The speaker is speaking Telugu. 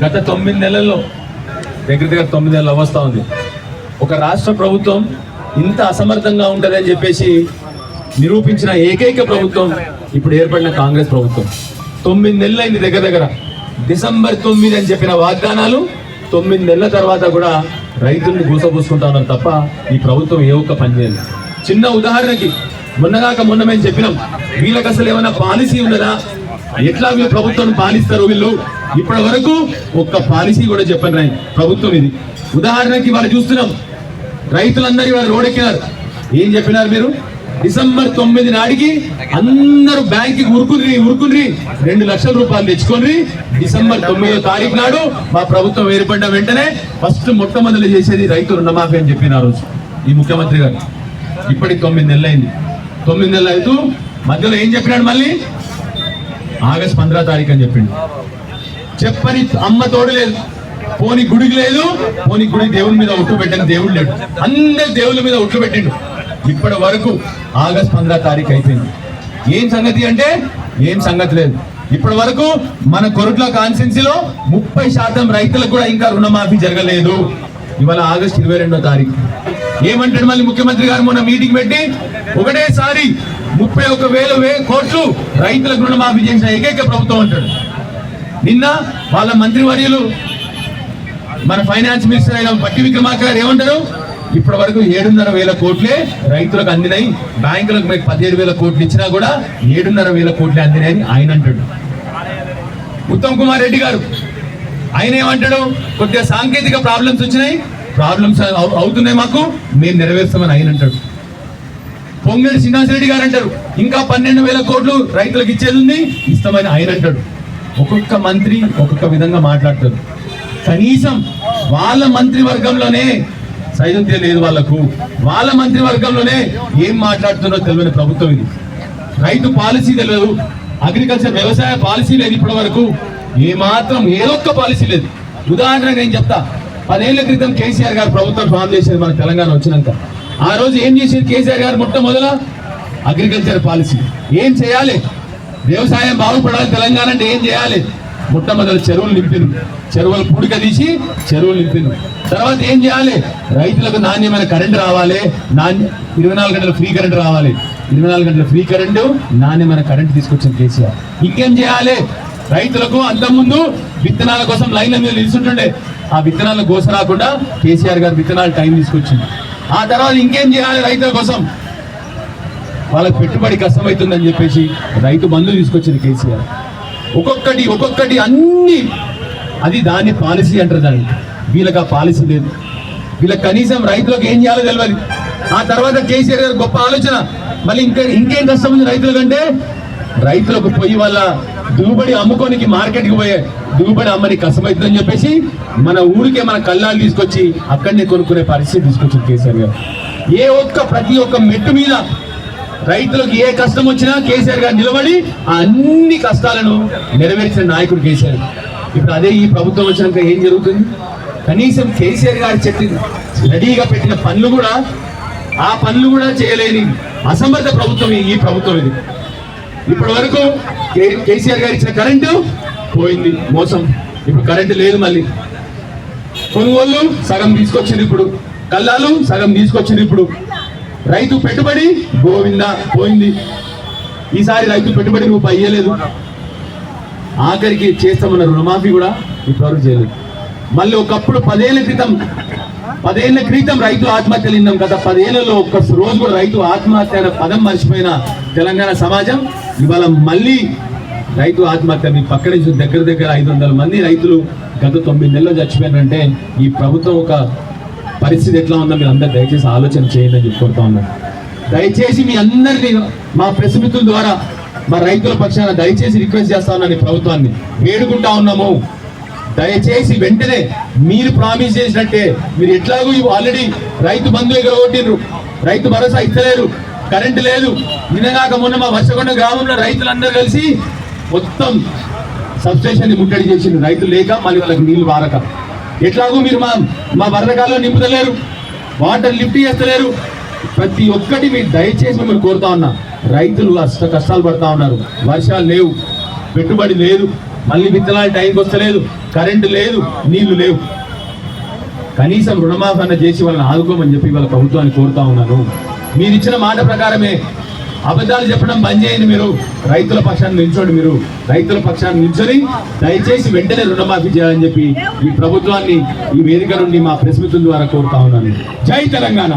గత తొమ్మిది నెలల్లో దగ్గర దగ్గర తొమ్మిది నెలలు అవస్థ ఉంది. ఒక రాష్ట్ర ప్రభుత్వం ఇంత అసమర్థంగా ఉంటుందని చెప్పేసి నిరూపించిన ఏకైక ప్రభుత్వం ఇప్పుడు ఏర్పడిన కాంగ్రెస్ ప్రభుత్వం. తొమ్మిది నెలలు అయింది దగ్గర దగ్గర. డిసెంబర్ తొమ్మిది అని చెప్పిన వాగ్దానాలు తొమ్మిది నెలల తర్వాత కూడా రైతుల్ని గూసపూసుకుంటా తప్ప ఈ ప్రభుత్వం ఏ ఒక్క పని చేయలేదు. చిన్న ఉదాహరణకి మొన్నగాక మొన్న మేము చెప్పినాం వీళ్ళకి అసలు ఏమైనా పాలసీ ఉన్నదా? ఎట్లా మీరు ప్రభుత్వం పాలిస్తారు వీళ్ళు? ఇప్పటి వరకు ఒక్క పాలసీ కూడా చెప్పండి రాయి ప్రభుత్వం ఇది. ఉదాహరణకి వాళ్ళు చూస్తున్నాం రైతులందరూ ఇవాళ రోడెక్కినారు. ఏం చెప్పినారు మీరు? డిసెంబర్ తొమ్మిది నాటికి అందరూ బ్యాంక్ ఉరుకుని ఉరుకుని రెండు లక్షల రూపాయలు తెచ్చుకొని డిసెంబర్ తొమ్మిదో తారీఖు నాడు మా ప్రభుత్వం ఏర్పడిన వెంటనే ఫస్ట్ మొట్టమొదటి చేసేది రైతు రుణమాఫీ అని చెప్పిన రోజు ఈ ముఖ్యమంత్రి గారు. ఇప్పటికి తొమ్మిది నెలలు అయింది తొమ్మిది నెలలు అవుతూ మధ్యలో ఏం చెప్పినాడు మళ్ళీ? ఆగస్ట్ పంద్రా తారీఖు అని చెప్పిండు. చెప్పని అమ్మ తోడు లేదు. పోని గుడికి లేదు పోని గుడి దేవుని మీద ఒట్టు పెట్టని దేవుడు లేడు. అందరి దేవుళ్ళ మీద ఒట్టు పెట్టిండు. ఇప్పటి వరకు ఆగస్ట్ పంద్రా తారీఖు అయిపోయింది. ఏం సంగతి అంటే ఏం సంగతి లేదు. ఇప్పటి వరకు మన కొరట్ల కాన్స్టెన్సీలో ముప్పై శాతం రైతులకు కూడా ఇంకా రుణమాఫీ జరగలేదు. ఇవాళ ఆగస్ట్ ఇరవై రెండో తారీఖు. ఏమంటాడు మళ్ళీ ముఖ్యమంత్రి గారు మొన్న మీటింగ్ పెట్టి? ఒకటేసారి ముప్పై ఒక వేల వే కోట్లు రైతులకు రుణమాఫీ చేసిన ఏకైక ప్రభుత్వం అంటాడు. నిన్న వాళ్ళ మంత్రివర్యులు మన ఫైనాన్స్ మినిస్టర్ అయిన పట్టి విక్రమార్క గారు ఏమంటారు? ఇప్పటి వరకు ఏడున్నర వేల కోట్లే రైతులకు అందినాయి. బ్యాంకులకు మీకు పదిహేడు వేల కోట్లు ఇచ్చినా కూడా ఏడున్నర వేల కోట్లే అందినాయి అని ఆయన అంటాడు. ఉత్తమ్ కుమార్ రెడ్డి గారు ఆయన ఏమంటాడు? కొద్దిగా సాంకేతిక ప్రాబ్లమ్స్ వచ్చినాయి. ప్రాబ్లమ్స్ అవుతున్నాయి మాకు. మేము నెరవేర్స్తామని ఆయన అంటాడు. పొంగల్ శ్రీనివాసరెడ్డి గారు అంటారు ఇంకా పన్నెండు వేల కోట్లు రైతులకు ఇచ్చేది ఉంది. ఇస్తామని ఆయన అంటాడు. ఒక్కొక్క మంత్రి ఒక్కొక్క విధంగా మాట్లాడతారు కనీసం వాళ్ళ మంత్రివర్గంలోనే సైలత్యం లేదు వాళ్ళకు. వాళ్ళ మంత్రివర్గంలోనే ఏం మాట్లాడుతున్నో తెలియని ప్రభుత్వం ఇది. రైతు పాలసీ తెలియదు. అగ్రికల్చర్ వ్యవసాయ పాలసీ లేదు ఇప్పటి వరకు ఏ ఏదొక్క పాలసీ లేదు. ఉదాహరణగా నేను చెప్తా. పదేళ్ళ క్రితం కేసీఆర్ గారు ప్రభుత్వం ఫామ్ చేసేది మన తెలంగాణ వచ్చినాక. ఆ రోజు ఏం చేసేది కేసీఆర్ గారు మొట్టమొదల అగ్రికల్చర్ పాలసీ. ఏం చేయాలి? వ్యవసాయం బాగుపడాలి తెలంగాణ అంటే ఏం చేయాలి? మొట్టమొదటి చెరువులు నింపిను. చెరువులు పుడిక తీసి చెరువులు నింపిను. తర్వాత ఏం చేయాలి? రైతులకు నాణ్యమైన కరెంట్ రావాలి. నాణ్య ఇరవై నాలుగు గంటల ఫ్రీ కరెంట్ రావాలి. ఇరవై నాలుగు గంటల ఫ్రీ కరెంటు నాణ్యమైన కరెంట్ తీసుకొచ్చిన కేసీఆర్. ఇంకేం చేయాలి? రైతులకు అంతకుముందు విత్తనాల కోసం లైన్ల మీద నిలుచుంటుండే ఆ విత్తనాల కోసరాకుండా కేసీఆర్ గారు విత్తనాలు టైం తీసుకొచ్చింది ఆ తర్వాత ఇంకేం చేయాలి రైతుల కోసం? వాళ్ళకి పెట్టుబడి కష్టమవుతుందని చెప్పేసి రైతు బంధు తీసుకొచ్చింది కేసీఆర్. ఒక్కొక్కటి ఒక్కొక్కటి అన్ని అది దాన్ని పాలసీ అంటారు దాన్ని. వీళ్ళకి ఆ పాలసీ లేదు. వీళ్ళకి కనీసం రైతులకు ఏం చేయాలో తెలియదు ఆ తర్వాత కేసీఆర్ గారు గొప్ప ఆలోచన. మళ్ళీ ఇంకా ఇంకేం కష్టం ఉంది రైతులకంటే రైతులకు పోయి వాళ్ళ దిగుబడి అమ్ముకోనికి మార్కెట్కి పోయే దిగుబడి అమ్మని కష్టమవుతుందని చెప్పేసి మన ఊరికే మన కళ్ళాలు తీసుకొచ్చి అక్కడనే కొనుక్కునే పరిస్థితి తీసుకొచ్చింది కేసీఆర్ గారు. ఏ ఒక్క ప్రతి ఒక్క మెట్టు మీద రైతులకు ఏ కష్టం వచ్చినా కేసీఆర్ గారు నిలబడి ఆ అన్ని కష్టాలను నెరవేర్చిన నాయకుడు కేసీఆర్ ఇప్పుడు అదే ఈ ప్రభుత్వం వచ్చినాక ఏం జరుగుతుంది? కనీసం కేసీఆర్ గారు చెప్పి రెడీగా పెట్టిన పనులు కూడా ఆ పనులు కూడా చేయలేని అసమర్థ ప్రభుత్వం ఈ- ప్రభుత్వం ఇది. ఇప్పటి వరకు కేసీఆర్ గారు ఇచ్చిన కరెంటు పోయింది మోసం. ఇప్పుడు కరెంటు లేదు మళ్ళీ. కొనుగోళ్ళు సగం తీసుకొచ్చింది ఇప్పుడు. కల్లాలు సగం తీసుకొచ్చింది ఇప్పుడు. రైతు పెట్టుబడి గోవింద పోయింది. ఈసారి రైతు పెట్టుబడి రూపాయి ఇయ్యలేదు. ఆఖరికి చేస్తామన్న రుణమాఫీ కూడా ఇప్పటివరకు చేయలేదు. మళ్ళీ ఒకప్పుడు పదేళ్ళ క్రితం పదేళ్ళ క్రితం రైతు ఆత్మహత్యలు విన్నాం గత పదేళ్ళలో ఒక్క రోజు కూడా రైతు ఆత్మహత్య పదం మర్చిపోయిన తెలంగాణ సమాజం. ఇవాళ మళ్ళీ రైతు ఆత్మహత్య మీ పక్కన నుంచి దగ్గర దగ్గర ఐదు వందల మంది రైతులు గత తొమ్మిది నెలలు చచ్చిపోయారంటే ఈ ప్రభుత్వం ఒక పరిస్థితి ఎట్లా ఉందో మీరు అందరు దయచేసి ఆలోచన చేయండి అని చెప్పుకుంటా ఉన్నాను. దయచేసి మీ అందరినీ మా ప్రెస్ మిత్రుల ద్వారా మా రైతుల పక్షాన దయచేసి రిక్వెస్ట్ చేస్తా ఉన్నాను ప్రభుత్వాన్ని. వేడుకుంటా ఉన్నాము. దయచేసి వెంటనే మీరు ప్రామిస్ చేసినట్టే మీరు ఎట్లాగూ ఆల్రెడీ రైతు బంధువు ఎగరగొట్టినరు రైతు భరోసా ఇస్తలేరు. కరెంట్ లేదు. నిన్నగాక మొన్న మా వర్షకొండ గ్రామంలో రైతులందరూ కలిసి మొత్తం సబ్స్టేషన్ ముట్టడి చేసింది రైతులు లేక మళ్ళీ వాళ్ళకి నీళ్ళు వారక. ఎట్లాగూ మీరు మా మా వరదకాల్లో నింపుతలేరు. వాటర్ లిఫ్ట్ చేస్తలేరు. ప్రతి ఒక్కటి మీరు దయచేసి మిమ్మల్ని కోరుతా ఉన్నా. రైతులు అష్ట కష్టాలు పడతా ఉన్నారు. వర్షాలు లేవు. పెట్టుబడి లేదు. మళ్ళీ విత్తనాలు టైంకి వస్తలేదు. కరెంటు లేదు. నీళ్ళు లేవు. కనీసం రుణమాఫీ చేసి వాళ్ళని ఆదుకోమని చెప్పి వాళ్ళ ప్రభుత్వాన్ని కోరుతా ఉన్నాను. మీరు ఇచ్చిన మాట ప్రకారమే అబద్ధాలు చెప్పడం బంద్ చేయండి మీరు. రైతుల పక్షాన్ని నిల్చోండి మీరు. రైతుల పక్షాన్ని నిల్చొని దయచేసి వెంటనే రుణమాఫీ చేయాలని చెప్పి ఈ ప్రభుత్వాన్ని ఈ వేదిక నుండి మా ప్రెస్ మిత్రుల ద్వారా కోరుతా ఉన్నాను. జై తెలంగాణ.